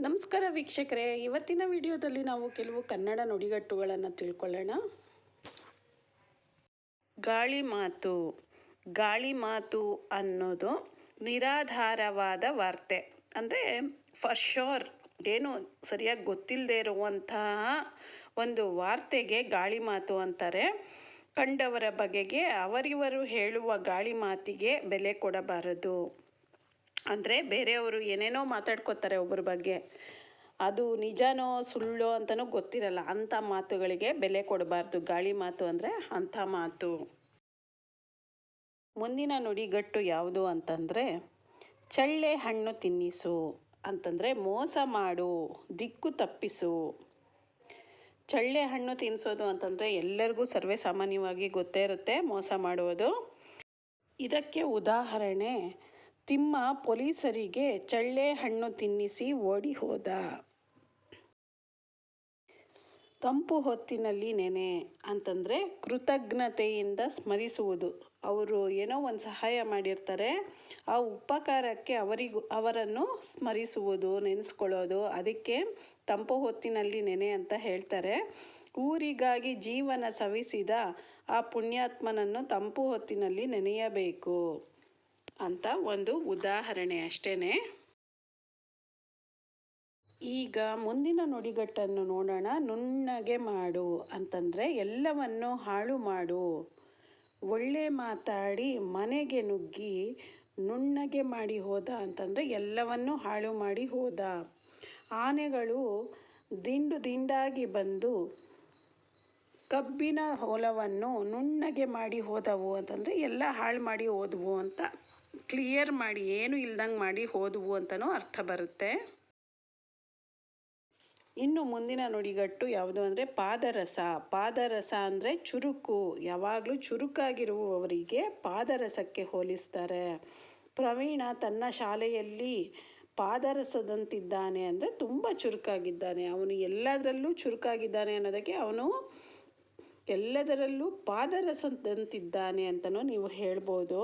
ನಮಸ್ಕಾರ ವೀಕ್ಷಕರೇ. ಇವತ್ತಿನ ವಿಡಿಯೋದಲ್ಲಿ ನಾವು ಕೆಲವು ಕನ್ನಡ ನುಡಿಗಟ್ಟುಗಳನ್ನು ತಿಳ್ಕೊಳ್ಳೋಣ. ಗಾಳಿ ಮಾತು. ಗಾಳಿ ಮಾತು ಅನ್ನೋದು ನಿರಾಧಾರವಾದ ವಾರ್ತೆ. ಅಂದರೆ ಫರ್ ಶೋರ್ ಏನು ಸರಿಯಾಗಿ ಗೊತ್ತಿಲ್ಲದೆ ಇರುವಂತಹ ಒಂದು ವಾರ್ತೆಗೆ ಗಾಳಿ ಮಾತು ಅಂತಾರೆ. ಕಂಡವರ ಬಗೆಗೆ ಅವರಿವರು ಹೇಳುವ ಗಾಳಿ ಮಾತಿಗೆ ಬೆಲೆ ಕೊಡಬಾರದು. ಅಂದರೆ ಬೇರೆಯವರು ಏನೇನೋ ಮಾತಾಡ್ಕೋತಾರೆ ಒಬ್ಬರ ಬಗ್ಗೆ, ಅದು ನಿಜನೋ ಸುಳ್ಳೋ ಅಂತಲೂ ಗೊತ್ತಿರಲ್ಲ. ಅಂಥ ಮಾತುಗಳಿಗೆ ಬೆಲೆ ಕೊಡಬಾರ್ದು. ಗಾಳಿ ಮಾತು ಅಂದರೆ ಅಂಥ ಮಾತು. ಮುಂದಿನ ನುಡಿಗಟ್ಟು ಯಾವುದು ಅಂತಂದರೆ, ಚಳ್ಳೆ ಹಣ್ಣು ತಿನ್ನಿಸು ಅಂತಂದರೆ ಮೋಸ ಮಾಡು, ದಿಕ್ಕು ತಪ್ಪಿಸು. ಚಳ್ಳೆ ಹಣ್ಣು ತಿನ್ನಿಸೋದು ಅಂತಂದರೆ ಎಲ್ಲರಿಗೂ ಸರ್ವೇ ಸಾಮಾನ್ಯವಾಗಿ ಗೊತ್ತೇ ಇರುತ್ತೆ ಮೋಸ ಮಾಡುವುದು. ಇದಕ್ಕೆ ಉದಾಹರಣೆ ತಿಮ್ಮ ಪೊಲೀಸರಿಗೆ ಚಳ್ಳೆ ಹಣ್ಣು ತಿನ್ನಿಸಿ ಓಡಿ ಹೋದ. ತಂಪು ಹೊತ್ತಿನಲ್ಲಿ ನೆನೆ ಅಂತಂದರೆ ಕೃತಜ್ಞತೆಯಿಂದ ಸ್ಮರಿಸುವುದು. ಅವರು ಏನೋ ಒಂದು ಸಹಾಯ ಮಾಡಿರ್ತಾರೆ. ಆ ಉಪಕಾರಕ್ಕೆ ಅವರಿಗೂ, ಅವರನ್ನು ಸ್ಮರಿಸುವುದು, ನೆನೆಸ್ಕೊಳ್ಳೋದು, ಅದಕ್ಕೆ ತಂಪು ಹೊತ್ತಿನಲ್ಲಿ ನೆನೆ ಅಂತ ಹೇಳ್ತಾರೆ. ಊರಿಗಾಗಿ ಜೀವನ ಸವಿಸಿದ ಆ ಪುಣ್ಯಾತ್ಮನನ್ನು ತಂಪು ಹೊತ್ತಿನಲ್ಲಿ ನೆನೆಯಬೇಕು. ಅಂತ ಒಂದು ಉದಾಹರಣೆ ಅಷ್ಟೇ ಈಗ ಮುಂದಿನ ನುಡಿಗಟ್ಟನ್ನು ನೋಡೋಣ. ನುಣ್ಣಗೆ ಮಾಡು ಅಂತಂದರೆ ಎಲ್ಲವನ್ನು ಹಾಳು ಮಾಡು. ಒಳ್ಳೆ ಮಾತಾಡಿ ಮನೆಗೆ ನುಗ್ಗಿ ನುಣ್ಣಗೆ ಮಾಡಿ ಹೋದ ಅಂತಂದರೆ ಎಲ್ಲವನ್ನು ಹಾಳು ಮಾಡಿ ಹೋದ. ಆನೆಗಳು ದಿಂಡು ದಿಂಡಾಗಿ ಬಂದು ಕಬ್ಬಿನ ಹೊಲವನ್ನು ನುಣ್ಣಗೆ ಮಾಡಿ ಹೋದವು ಅಂತಂದರೆ ಎಲ್ಲ ಹಾಳು ಮಾಡಿ ಹೋದವು ಅಂತ ಕ್ಲಿಯರ್ ಮಾಡಿ, ಏನು ಇಲ್ದಂಗೆ ಮಾಡಿ ಹೋದವು ಅಂತಲೂ ಅರ್ಥ ಬರುತ್ತೆ. ಇನ್ನು ಮುಂದಿನ ನುಡಿಗಟ್ಟು ಯಾವುದು ಅಂದರೆ ಪಾದರಸ. ಪಾದರಸ ಅಂದರೆ ಚುರುಕು. ಯಾವಾಗಲೂ ಚುರುಕಾಗಿರುವವರಿಗೆ ಪಾದರಸಕ್ಕೆ ಹೋಲಿಸ್ತಾರೆ. ಪ್ರವೀಣ ತನ್ನ ಶಾಲೆಯಲ್ಲಿ ಪಾದರಸದಂತಿದ್ದಾನೆ ಅಂದರೆ ತುಂಬ ಚುರುಕಾಗಿದ್ದಾನೆ. ಅವನು ಎಲ್ಲದರಲ್ಲೂ ಚುರುಕಾಗಿದ್ದಾನೆ ಅನ್ನೋದಕ್ಕೆ ಅವನು ಎಲ್ಲದರಲ್ಲೂ ಪಾದರಸದಂತಿದ್ದಾನೆ ಅಂತಲೂ ನೀವು ಹೇಳ್ಬೋದು.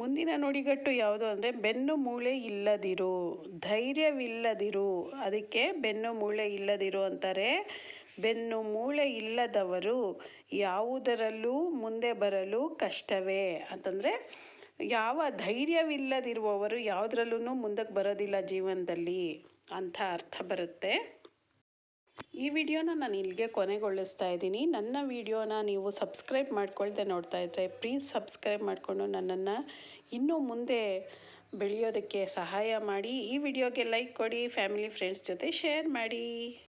ಮುಂದಿನ ನುಡಿಗಟ್ಟು ಯಾವುದು ಅಂದರೆ ಬೆನ್ನು ಮೂಳೆ ಇಲ್ಲದಿರು, ಧೈರ್ಯವಿಲ್ಲದಿರು. ಅದಕ್ಕೆ ಬೆನ್ನು ಮೂಳೆ ಇಲ್ಲದಿರು ಅಂತಾರೆ. ಬೆನ್ನು ಮೂಳೆ ಇಲ್ಲದವರು ಯಾವುದರಲ್ಲೂ ಮುಂದೆ ಬರಲು ಕಷ್ಟವೇ. ಅಂತಂದರೆ ಯಾವ ಧೈರ್ಯವಿಲ್ಲದಿರುವವರು ಯಾವುದ್ರಲ್ಲೂ ಮುಂದಕ್ಕೆ ಬರೋದಿಲ್ಲ ಜೀವನದಲ್ಲಿ ಅಂತ ಅರ್ಥ ಬರುತ್ತೆ. ಈ ವಿಡಿಯೋನ ನಾನು ಇಲ್ಲಿಗೆ ಕೊನೆಗೊಳಿಸ್ತಾ ಇದ್ದೀನಿ. ನನ್ನ ವಿಡಿಯೋನ ನೀವು ಸಬ್ಸ್ಕ್ರೈಬ್ ಮಾಡ್ಕೊಳ್ದೆ ನೋಡ್ತಾ ಇದ್ದರೆ ಪ್ಲೀಸ್ ಸಬ್ಸ್ಕ್ರೈಬ್ ಮಾಡಿಕೊಂಡು ನನ್ನನ್ನು ಇನ್ನೂ ಮುಂದೆ ಬೆಳೆಯೋದಕ್ಕೆ ಸಹಾಯ ಮಾಡಿ. ಈ ವಿಡಿಯೋಗೆ ಲೈಕ್ ಕೊಡಿ, ಫ್ಯಾಮಿಲಿ, ಫ್ರೆಂಡ್ಸ್ ಜೊತೆ ಶೇರ್ ಮಾಡಿ.